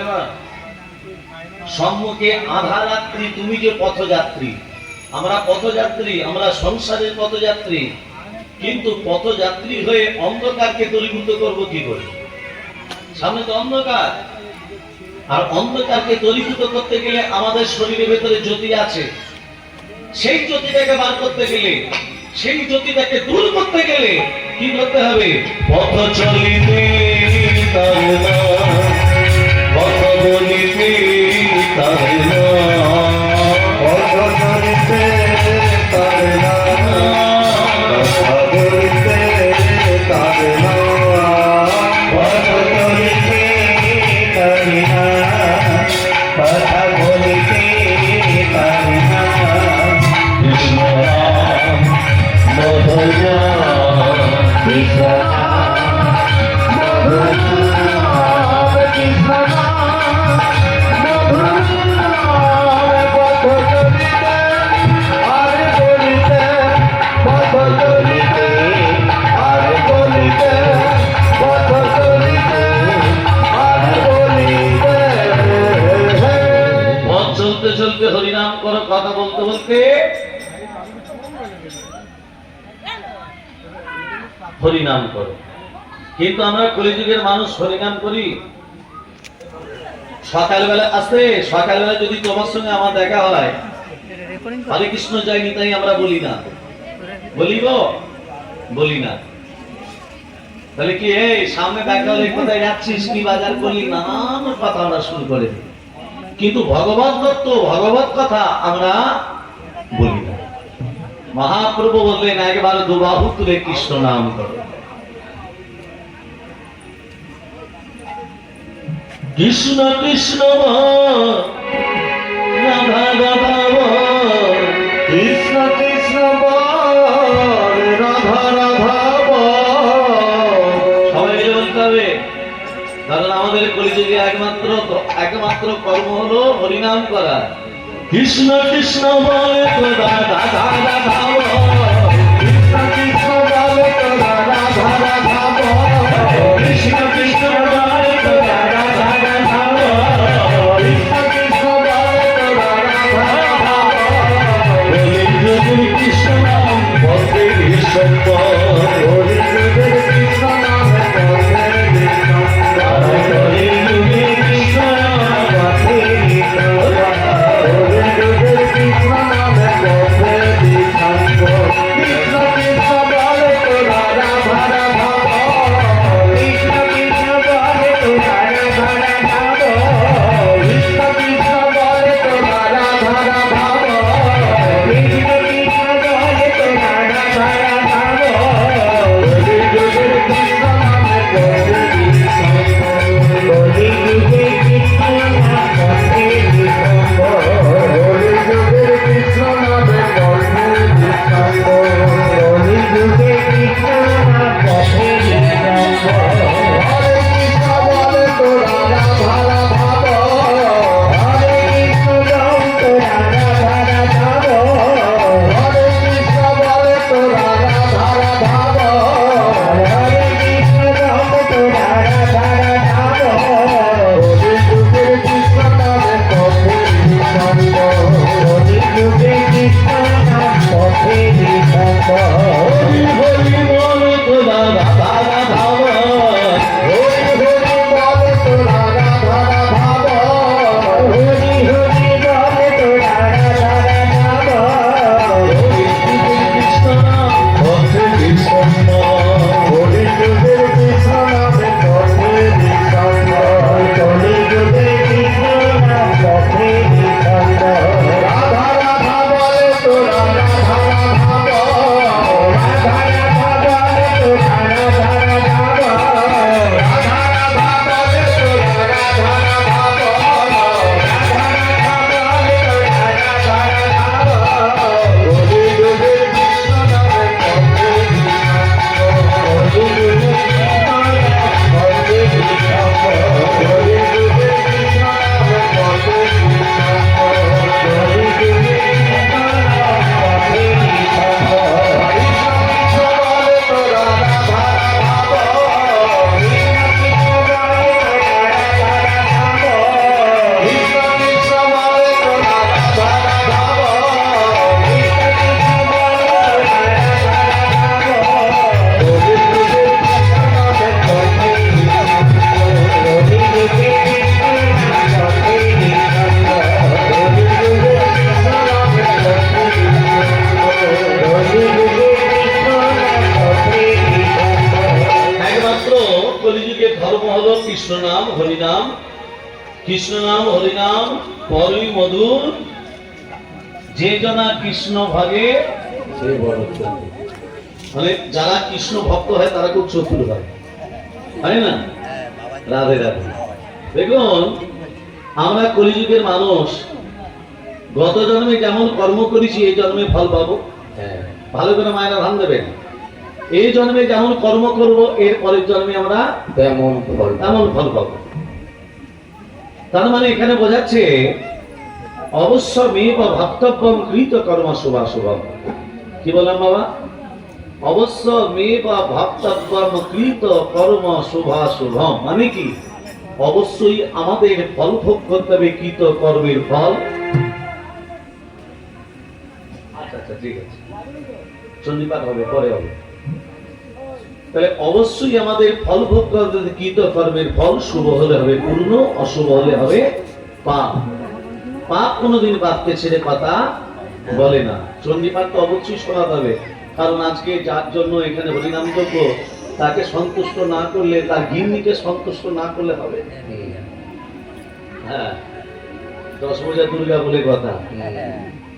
যাবে মা সম্মুখে তুমি যে পথযাত্রী। আমরা পথযাত্রী, আমরা সংসারের পথযাত্রী। কিন্তু পথযাত্রী হয়ে অন্ধকারকে করব কি করে? সামনে তো অন্ধকার। আর অন্ধকারকে করতে গেলে আমাদের শরীরের ভেতরে জ্যোতি আছে। সেই জ্যোতিটাকে বার করতে গেলে, সেই জ্যোতিটাকে দূর করতে গেলে কি করতে হবে? পথ চলিতে হরিনাম করো। কিন্তু আমরা কলিযুগের মানুষ হরিনাম করি? সকালবেলা আসতে সকালবেলা যদি তোমার সঙ্গে আমার দেখা হয়, হরে কৃষ্ণ জয়নি তাই আমরা বলি না। বলিব? বলি না। তাহলে কি এই সামনে দেখা হলে কোথায় যাচ্ছিস? কি বাজার করলি? নানান কথা আমরা শুরু করে কিন্তু ভগবত দত্ত ভগবত কথা আমরা বলি না। মহাপ্রভু বললেন, একবার দুবাহু তুলে কৃষ্ণ নাম করো। কৃষ্ণ কৃষ্ণ রাধা কৃষ্ণ কৃষ্ণ কারণ আমাদের কলিযুগে একমাত্র একমাত্র কর্ম হলো হরিনাম করা। কৃষ্ণ কৃষ্ণ বলে তো রাধা রাধা কৃষ্ণ কৃষ্ণ বলে তো রাধা রাধা কৃষ্ণ কৃষ্ণ বলে তো রাধা রাধা কৃষ্ণ কৃষ্ণ বলে তো রাধা রাধা রাধা বল। কৃষ্ণ হরিনাম কৃষ্ণ নাম হরিনাম পরই মধুর যে জনা কৃষ্ণ ভাগে সে বড় মানে যারা কৃষ্ণ ভক্ত হয় তারা খুব চতুর হয়। হয় না? রাধে রাধে। দেখুন আমরা কলিযুগের মানুষ গত জন্মে যেমন কর্ম করেছি এই জন্মে ফল পাবো। হ্যাঁ। ভালো করে মায়েরা ধান দেবেন। এই জন্মে যেমন কর্ম করব এর পরের জন্মে আমরা তেমন ফল। এমন ফল পাবো। তার মানে এখানে বোঝাচ্ছে অবশ্য মেয়ে বা ভক্তব্যম কৃত কর্ম শুভা শুভম কি বললাম বাবা? অবশ্য মেয়ে বা ভক্তব্যম কৃত কর্ম শুভা শুভম মানে কি? অবশ্যই আমাদের ফল ভোগ করতে হবে কৃত কর্মের ফল। আচ্ছা আচ্ছা ঠিক আছে। সন্ধিপাত হবে, পরে হবে। তাহলে অবশ্যই আমাদের ফল ভোগ করতে কর্মের ফল? শুভ হলে হবে পূর্ণ, অশুভ হলে হবে পাপ। পাপ কোনোদিন পাপকে ছেড়ে পাতা বলে না। চণ্ডীপাঠ তো অবশ্যই শোনা হবে কারণ আজকে যার জন্য এখানে হরিনাম যোগ্য তাকে সন্তুষ্ট না করলে, তার গিন্নিকে সন্তুষ্ট না করলে হবে? হ্যাঁ। দশ বোঝা দুর্গা বলে কথা।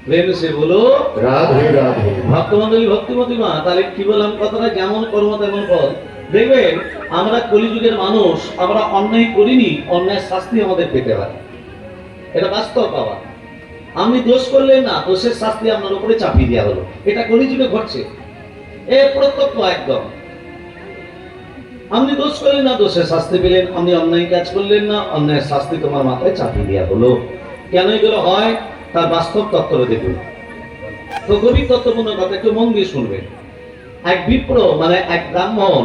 প্রেম সে বলো রাধে রাধে। ভক্তমন্ডলী ভক্তিমতী মা তাহলে কি বললাম? কথাটা যেমন কর্ম তেমন ফল। দেখবেন আমরা কলিযুগের মানুষ আমরা অন্যায় করিনি অন্যায় শাস্তি আমাদের পেতে হয়। এটা বাস্তব পাওয়া। আপনি দোষ করলেন না দোষের শাস্তি আপনার উপরে চাপিয়ে দেওয়া হলো। এটা কলিযুগে ঘটছে। এ প্রত্যক্ষ একদম। আপনি দোষ করলেন না দোষের শাস্তি পেলেন। আপনি অন্যায় কাজ করলেন না অন্যায় শাস্তি তোমার মাথায় চাপিয়ে দেওয়া হলো। কেন এগুলো হয়? তার বাস্তব তত্ত্ব দেখুন। তো গভীর তত্ত্বপূর্ণ কথা, একটু মন দিয়ে শুনবেন। এক বিপ্র মানে এক ব্রাহ্মণ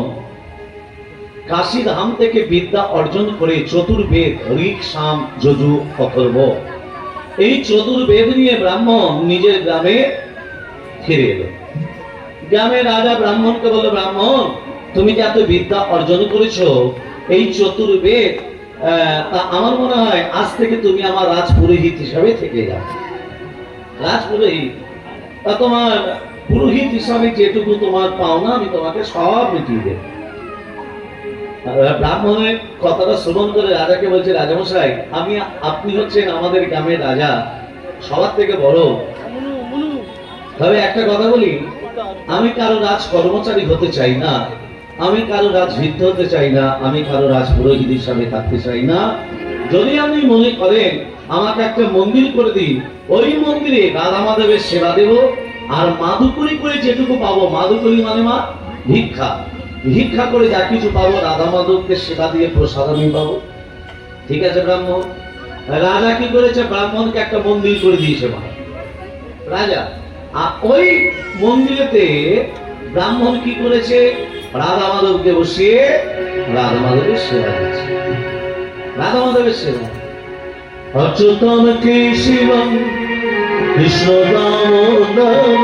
কাশী ধাম থেকে বিদ্যা অর্জন করে চতুর্বেদ, ঋক, সাম, যজু, অথর্ব। এই চতুর্বেদ নিয়ে ব্রাহ্মণ নিজের গ্রামে ফিরে এলো। গ্রামে রাজা ব্রাহ্মণকে বলল, ব্রাহ্মণ, তুমি যে এত বিদ্যা অর্জন করেছ, এই চতুর্বেদ তা আমার মনে হয় আজ থেকে তুমি আমার রাজপুরোহিত হিসাবে থেকে যাও। রাজপুরোহিত? তা তোমার পুরোহিত হিসাবে যেটুকু তোমার পাওনা আমি তোমাকে সব মিটিয়ে দেব। ব্রাহ্মণের কথাটা শ্রবণ করে রাজাকে বলছে রাজামশাই আমি আপনি হচ্ছেন আমাদের গ্রামের রাজা। সবার থেকে বড়। তবে একটা কথা বলি আমি কারও রাজ কর্মচারী হতে চাই না। আমি কারও রাজভিত্ত হতে চাই না, আমি কারও রাজ পুরোহিত হিসাবে থাকতে চাই না। যদি আপনি মনে করেন, আমাকে একটা মন্দির করে দিন, ওই মন্দিরে রাধা মাধবের সেবা দেব, আর মাধুকরি করে যেটুকু পাবো, মাধুকরি মানে মা, ভিক্ষা। ভিক্ষা করে যা কিছু পাবো রাধা মাধবকে সেবা দিয়ে প্রসাদ আমি পাবো। ঠিক আছে, ব্রাহ্মণ? রাজা কি করেছে? ব্রাহ্মণকে একটা মন্দির করে দিয়েছে মা। রাজা, আর ওই মন্দিরেতে ব্রাহ্মণ কি করেছে? রাধা মাধবকে বসিয়ে রাধা মাধবের সেবা দিচ্ছে। রাধা মাধবের সেবা। অচেতন কে শিব কৃষ্ণ রাম রাম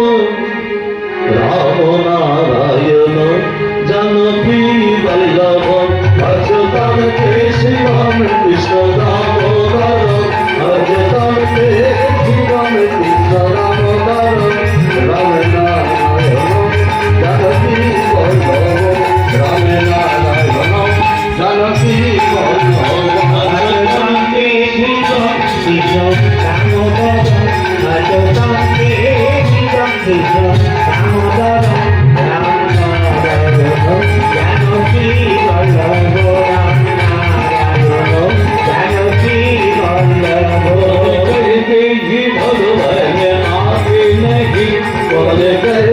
নারায়ণ। Olha,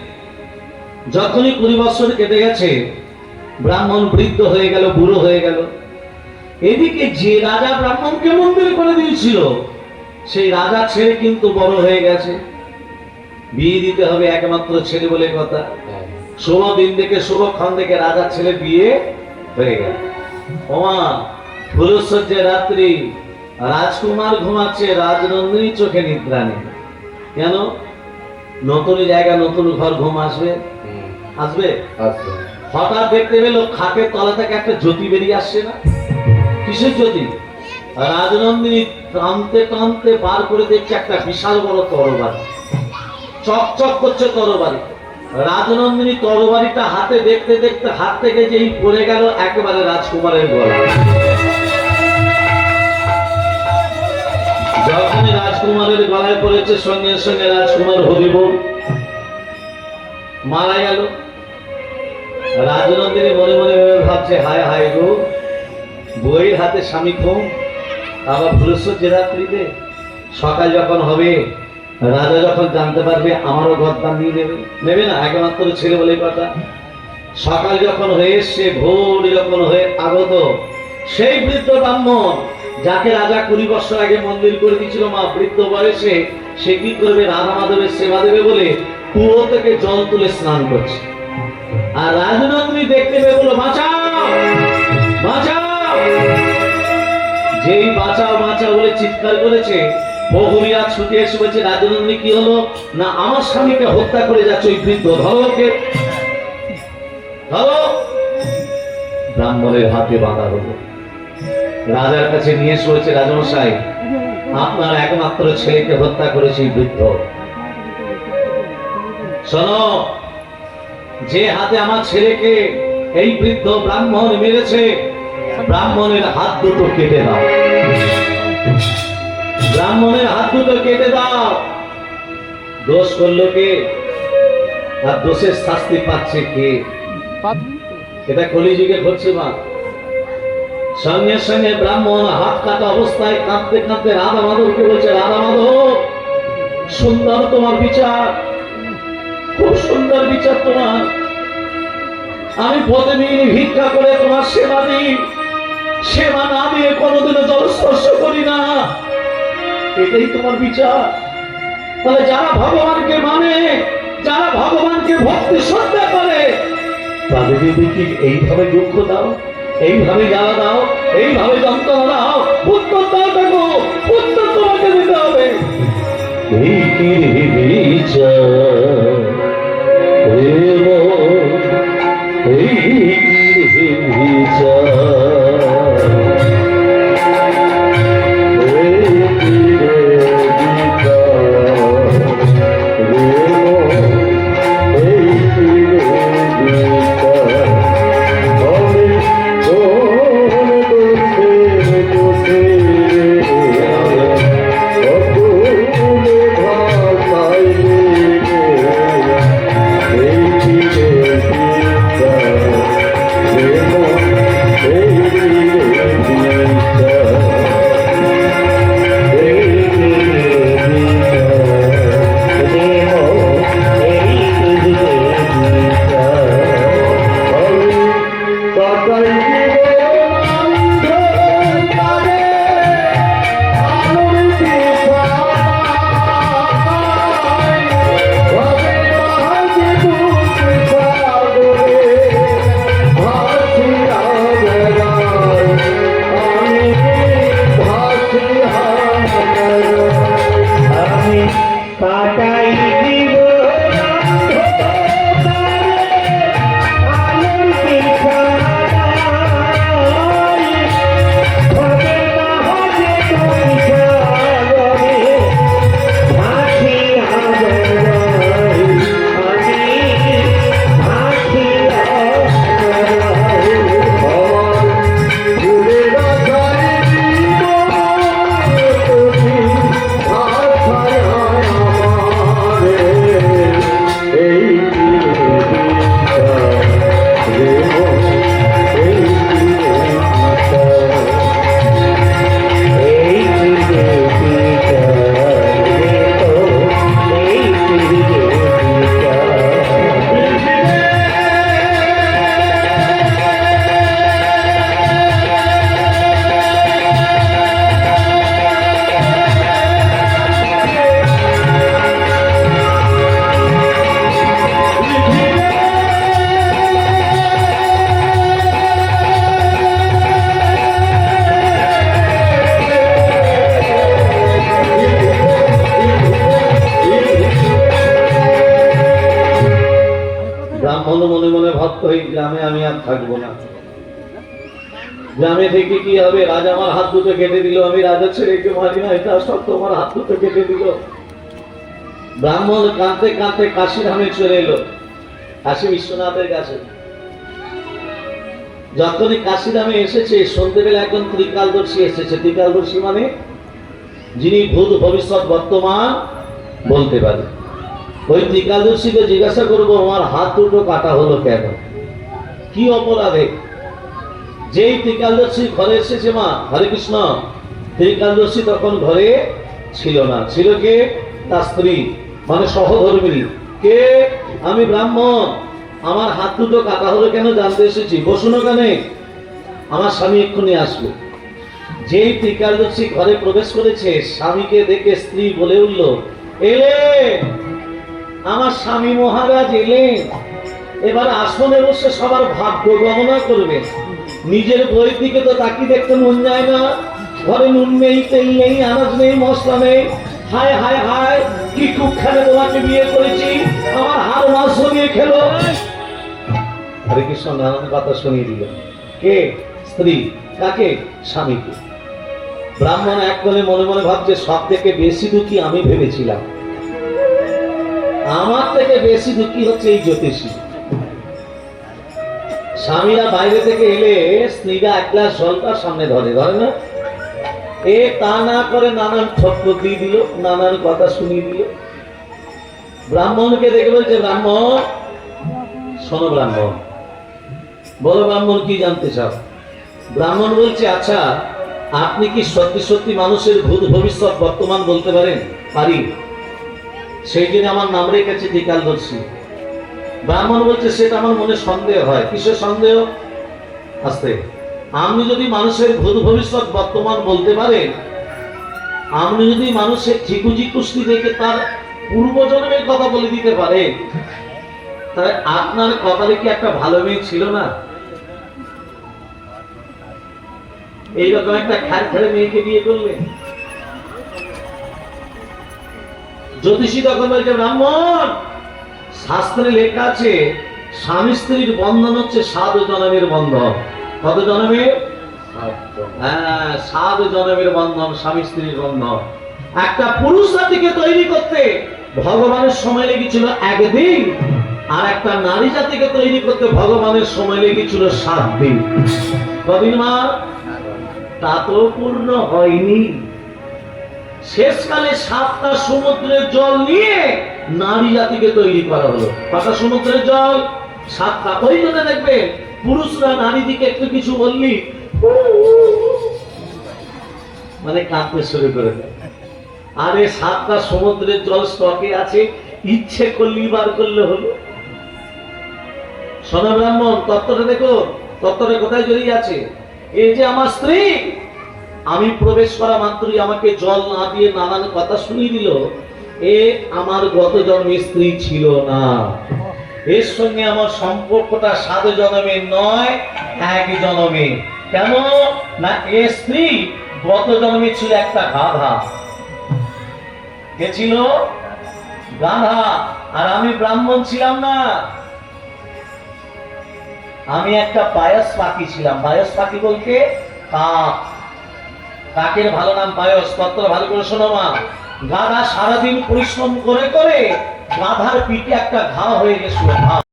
যখনই কুড়ি বছর কেটে গেছে, ব্রাহ্মণ বৃদ্ধ হয়ে গেল, বুড়ো হয়ে গেল। এদিকে যে রাজা ব্রাহ্মণকে মন্দির করে দিয়েছিল, সেই রাজা ছেলে কিন্তু বড় হয়ে গেছে। বিয়ে দিতে হবে একমাত্র ছেলে বলে কথা। শুভ দিন দেখে শুভক্ষণ দেখে রাজার ছেলে বিয়ে হয়ে গেল। ওমা, ফুলসজ্জে রাত্রি, রাজকুমার ঘুমাচ্ছে, রাজনন্দিনী চোখে নিদ্রা নেই। কেন? নতুন জায়গা, নতুন ঘর ঘুম আসবে। আসবে? হঠাৎ দেখতে পেল খাটের তলা থেকে একটা জ্যোতি বেরিয়ে আসছে না। কিসের জ্যোতি? রাজনন্দিনী টানতে টানতে বার করে দেখছে একটা বিশাল বড় তরবারি। চকচক করছে তরবারি। রাজনন্দিনী তরবারিটা হাতে দেখতে দেখতে হাত থেকে যেই পড়ে গেল একেবারে রাজকুমারের গলা। যখনই রাজকুমারের গলায় পড়েছে সঙ্গে সঙ্গে রাজকুমার হরিব মারা গেল। রাজনন্দিনী মনে মনে ভাবছে, হায় হায় গো, বইয়ের হাতে স্বামী খুন, আবার বৃহস্পতি রাত্রিতে সকাল যখন হবে, রাজা যখন জানতে পারবে আমারও গদ্দান নিয়ে নেবে। নেবে না, একমাত্র ছেলে বলে কথা। সকাল যখন হয়ে এসছে, ভোর যখন হয়ে আগত, সেই বৃদ্ধ ব্রাহ্মণ, যাকে রাজা কুড়ি বছর আগে মন্দির করে দিয়েছিল মা, বৃদ্ধ বয়সে, সে কি করবে? রাধা মাধবের সেবা দেবে বলে কুয়ো থেকে জল তুলে স্নান করছে। আর রাজনন্দিনী দেখতে পেয়ে বলল, বাঁচাও! বাঁচাও! যেই বাঁচাও বাঁচাও বলে চিৎকার করেছে বহুরিয়া ছুটে এসে বলছে কি হলো? না, আমার স্বামীকে হত্যা করে যাচ্ছে ওই বৃদ্ধ ধরো ব্রাহ্মণের হাতে বাঁধা হলো। রাজার কাছে নিয়ে এসে বলছে, রাজমশাই, আপনার একমাত্র ছেলেকে হত্যা করেছে বৃদ্ধ। শোনো, যে হাতে আমার ছেলেকে এই বৃদ্ধ ব্রাহ্মণ মেরেছে, ব্রাহ্মণের হাত দুটো কেটে দাও। ব্রাহ্মণের হাত দুটো কেটে দাও। দোষ করল কে? আর দোষের শাস্তি পাচ্ছে কে? এটা কলিযুগে ঘটছে মা সঙ্গে সঙ্গে ব্রাহ্মণ হাত কাটা অবস্থায় কাঁদতে কাঁদতে রাধা মাধবকে বলছে, রাধা মাধব, সুন্দর তোমার বিচার। সুন্দর বিচার তোমার। আমি প্রতিদিন ভিক্ষা করে তোমার সেবা দিই। সেবা না দিয়ে কোনোদিনও জল স্পর্শ করি না। এটাই তোমার বিচার। তাহলে যারা ভগবানকে মানে যারা ভগবানকে ভক্তি শ্রদ্ধা করে তাদের যদি কি এইভাবে দুঃখ দাও, এইভাবে জ্বালা দাও, এইভাবে যন্ত্রণা দাও। উত্তর দাও দেখো উত্তর তোমাকে দিতে হবে। এই কি দুটো কেটে দিল, আমি রাজা ছেড়ে কে মারি না এটা সব তোমার হাত দুটো কেটে দিল। ব্রাহ্মণ কাঁদতে কাঁদতে কাশি ধামে চলে এলো। কাশী বিশ্বনাথের কাছে। যখনই কাশি ধামে এসেছে সন্ধ্যেবেলা একজন ত্রিকালদর্শী এসেছে। ত্রিকালদর্শী মানে যিনি ভূত ভবিষ্যৎ বর্তমান বলতে পারে। ওই ত্রিকালদর্শীকে জিজ্ঞাসা করব, আমার হাত দুটো কাটা হলো কেন? কি অপরাধে? যেই ত্রিকালদর্শী ঘরে এসেছে মা, হরে কৃষ্ণ, ত্রিকালদর্শী তখন ঘরে ছিল না। ছিল কে? তার স্ত্রী মানে সহধর্মিনী। কে? আমি ব্রাহ্মণ। আমার হাত দুটো কাটা হলো কেন জানতে এসেছি? বসুন ওখানে। আমার স্বামী এক্ষুনি আসবে। যেই ত্রিকালদর্শী ঘরে প্রবেশ করেছে, স্বামীকে দেখে স্ত্রী বলে উঠল এলে আমার স্বামী মহারাজ এলেন। এবার আসনে বসে সবার ভাগ্য গণনা করবে নিজের বইয়ের দিকে তো তাকি দেখতে মন যায় না। ঘরে নুন নেই, তেল নেই, আনাজ নেই, মশলা নেই। হায় হায় হায়, কি কুখানে তোমাকে বিয়ে করেছি। আমার হার মাংস দিয়ে খেলো। হরে কৃষ্ণ নানান কথা শুনিয়ে দিল। কে? স্ত্রী। কাকে? স্বামীকে। ব্রাহ্মণ এক কোণে মনে মনে ভাবছে, সব থেকে বেশি দুঃখী আমি ভেবেছিলাম। আমার থেকে বেশি দুঃখী হচ্ছে এই জ্যোতিষী। স্বামীরা বাইরে থেকে এলে স্ত্রীরা এক গ্লাস জল তার সামনে ধরে ধরে না? এ তা না করে নানান ছত্র দিয়ে দিল, নানান কথা শুনিয়ে দিল। ব্রাহ্মণকে দেখে বলছে, ব্রাহ্মণ, শোনো ব্রাহ্মণ, বলো ব্রাহ্মণ, কি জানতে চাও? ব্রাহ্মণ বলছে আচ্ছা আপনি কি সত্যি সত্যি মানুষের ভূত ভবিষ্যৎ বর্তমান বলতে পারেন? পারি। সেই জন্য আমার নাম রেখেছে ত্রিকালদর্শী ব্রাহ্মণ বলছে, সেটা আমার মনে সন্দেহ হয়। কিসের সন্দেহ? আস্তে। আপনি যদি মানুষের ভূত ভবিষ্যৎ বর্তমান বলতে পারেন, আপনি যদি মানুষের ঠিকুজি কুস্তি দেখে তার পূর্বজন্মের কথা বলে দিতে পারে তাহলে আপনার কপালে কি একটা ভালো মেয়ে ছিল না? এইরকম একটা খ্যার খেলে মেয়েকে বিয়ে করলেন। জ্যোতিষী তখন বলছে, ব্রাহ্মণ শাস্ত্রে লেখা আছে, স্বামী স্ত্রীর বন্ধন হচ্ছে সাত জনমের বন্ধন। কত জনমের? হ্যাঁ জনমের বন্ধন, স্বামী স্ত্রীর বন্ধন। একটা পুরুষ জাতিকে তৈরি করতে ভগবানের সময় লেগেছিল একদিন, আর একটা নারী জাতিকে তৈরি করতে ভগবানের সময় লেগেছিল সাত দিন। কদিন মা? তা তো পূর্ণ হয়নি। শেষকালে সাতটা সমুদ্রের জল নিয়ে নারী জাতিকে তৈরি করা হলো। কটা সমুদ্রের জল সাতটা ওই জন্য দেখবেন, পুরুষরা নারী দিকে একটু কিছু বললি মানে কাঁদতে শুরু করে দেয়। আরে সাতটা সমুদ্রের জল স্টকে আছে, ইচ্ছে করলি বার করলে হলো। সোনা ব্রাহ্মণ, তত্ত্বটা দেখো, তত্ত্বটা কোথায় জড়িয়ে আছে? এই যে আমার স্ত্রী, আমি প্রবেশ করা মাত্রই আমাকে জল না দিয়ে নানান কথা শুনিয়ে দিল। এ আমার গত জন্মে স্ত্রী ছিল না। এর সঙ্গে আমার সম্পর্কটা সাত জন্মে নয় এক জন্মে। কেন? না, এ স্ত্রী গত জন্মে ছিল একটা গাধা। কে ছিল? গাধা। আর আমি ব্রাহ্মণ ছিলাম না। আমি একটা পায়স পাখি ছিলাম। পায়স পাখি বলতে কাক। কাকের ভালো নাম পায়স তত্ত্ব ভালো করে শোনো মা। গাধা সারাদিন পরিশ্রম করে করে গাধার পিঠে একটা ঘা হয়ে গেছিল ঘা।